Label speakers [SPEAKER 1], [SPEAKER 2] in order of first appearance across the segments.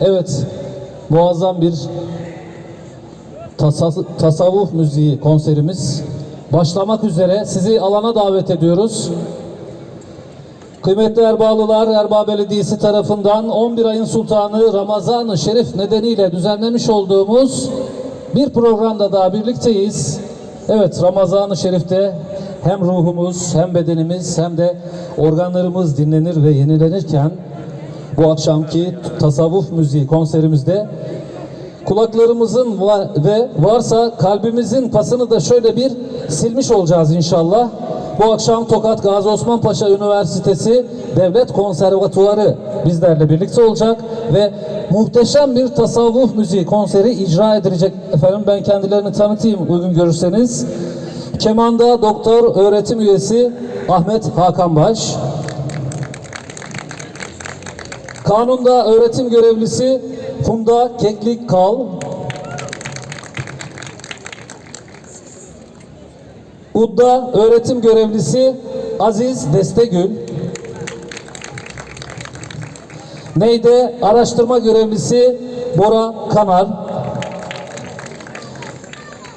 [SPEAKER 1] Evet, muazzam bir tasa- tasavvuf müziği konserimiz başlamak üzere. Sizi alana davet ediyoruz. Kıymetli Erbağlılar, Erbaa Belediyesi tarafından 11 ayın sultanı Ramazan-ı Şerif nedeniyle düzenlemiş olduğumuz bir programda daha birlikteyiz. Evet, Ramazan-ı Şerif'te hem ruhumuz, hem bedenimiz, hem de organlarımız dinlenir ve yenilenirken bu akşamki tasavvuf müziği konserimizde kulaklarımızın var ve varsa kalbimizin pasını da şöyle bir silmiş olacağız inşallah. Bu akşam Tokat Gazi Osman Paşa Üniversitesi Devlet Konservatuarı bizlerle birlikte olacak ve muhteşem bir tasavvuf müziği konseri icra edilecek. Efendim ben kendilerini tanıtayım uygun görürseniz. Kemanda doktor öğretim üyesi Ahmet Hakan Baş. Kanunda öğretim görevlisi Funda Keklik Kal. Udda öğretim görevlisi Aziz Destegül. Neyde araştırma görevlisi Bora Kanar.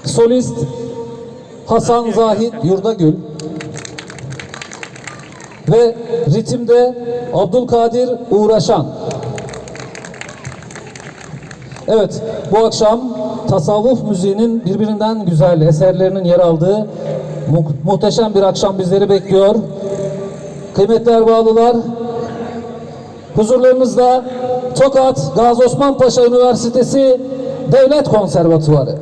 [SPEAKER 1] Solist Hasan Zahid Yurdagül. Ve ritimde Abdülkadir Uğraşan. Evet, bu akşam tasavvuf müziğinin birbirinden güzel eserlerinin yer aldığı mu- muhteşem bir akşam bizleri bekliyor. Kıymetli Erbağlılar, huzurlarınızda Tokat Gazi Osman Paşa Üniversitesi Devlet Konservatuvarı.